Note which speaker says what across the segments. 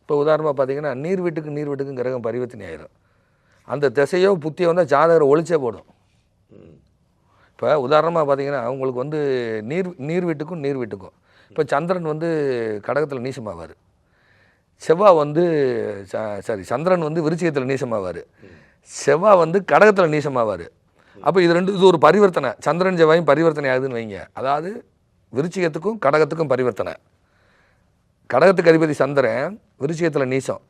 Speaker 1: இப்போ உதாரணமாக பார்த்தீங்கன்னா நீர் வீட்டுக்கு நீர் வீட்டுக்கும் கிரகம் பரிவர்த்தனை ஆயிரும். அந்த திசையோ புத்தியோ வந்தால் ஜாதகரை ஒழிச்சே போடும். இப்போ உதாரணமாக பார்த்தீங்கன்னா அவங்களுக்கு வந்து நீர் நீர் வீட்டுக்கும் நீர் வீட்டுக்கும். இப்போ சந்திரன் வந்து கடகத்தில் நீசமாவார். செவ்வாய் வந்து சாரி சந்திரன் வந்து விருச்சிகத்தில் நீசமாவார். செவ்வாய் வந்து கடகத்தில் நீசமாவார். அப்போ இது ரெண்டு இது ஒரு பரிவர்த்தனை. சந்திரன் செவ்வாயும் பரிவர்த்தனை ஆகுதுன்னு வைங்க. அதாவது விருச்சிகத்துக்கும் கடகத்துக்கும் பரிவர்த்தனை. கடகத்துக்கு அதிபதி சந்திரன் விருச்சிகத்தில் நீசம்.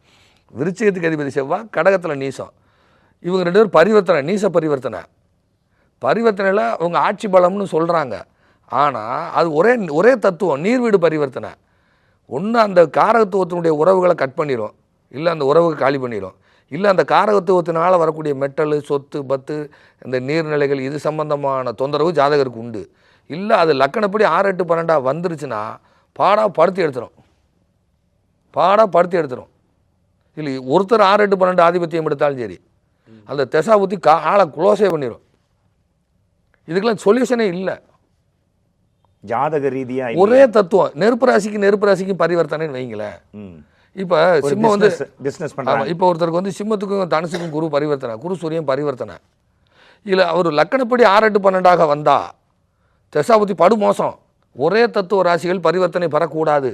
Speaker 1: விருச்சிகத்துக்கு அதிபதி செவ்வாய் கடகத்தில் நீசம். இவங்க ரெண்டு பேரும் பரிவர்த்தனை நீச பரிவர்த்தனை. பரிவர்த்தனையில் அவங்க ஆட்சி பலம்னு சொல்கிறாங்க ஆனால் அது ஒரே ஒரே தத்துவம் நீர் வீடு பரிவர்த்தனை. ஒன்று அந்த காரகத்துவத்தினுடைய உறவுகளை கட் பண்ணிடும் இல்லை அந்த உறவுகளை காலி பண்ணிடும் இல்லை அந்த காரகத்துவத்தினால் வரக்கூடிய மெட்டல் சொத்து பத்து இந்த நீர்நிலைகள் இது சம்பந்தமான தொந்தரவு ஜாதகருக்கு உண்டு. இல்லை அது லக்கணப்படி ஆறு எட்டு பன்னெண்டாக வந்துருச்சுன்னா பாடாக படுத்தி எடுத்துடும் பாடாக படுத்தி எடுத்துரும். இல்லை ஒருத்தர் ஆறு எட்டு பன்னெண்டு ஆதிபத்தியம் எடுத்தாலும் சரி. அந்த திசா புத்தி கா ஆளை க்ளோஸே பண்ணிடும் இதுக்கெல்லாம் சொல்யூஷனே இல்லை.
Speaker 2: ஜாதக ரீதியா
Speaker 1: ஒரே தத்துவம். நெருப்பு ராசிக்கு நெருப்பு ராசிக்கு பரிவர்த்தனைன்னு வைங்களேன். இப்போ சிம்மம் வந்து
Speaker 2: பிசினஸ்
Speaker 1: ஆமா
Speaker 2: பண்றாங்க.
Speaker 1: இப்போ ஒருத்தருக்கு வந்து சிம்மத்துக்கும் தனுசுக்கும் குரு பரிவர்த்தனை குரு சூரியன் பரிவர்த்தனை. இல்லை அவர் லக்கணப்படி ஆறு எட்டு பன்னெண்டாக வந்தா தசாபதி படு மோசம். ஒரே தத்துவ ராசிகள் பரிவர்த்தனை பெறக்கூடாது.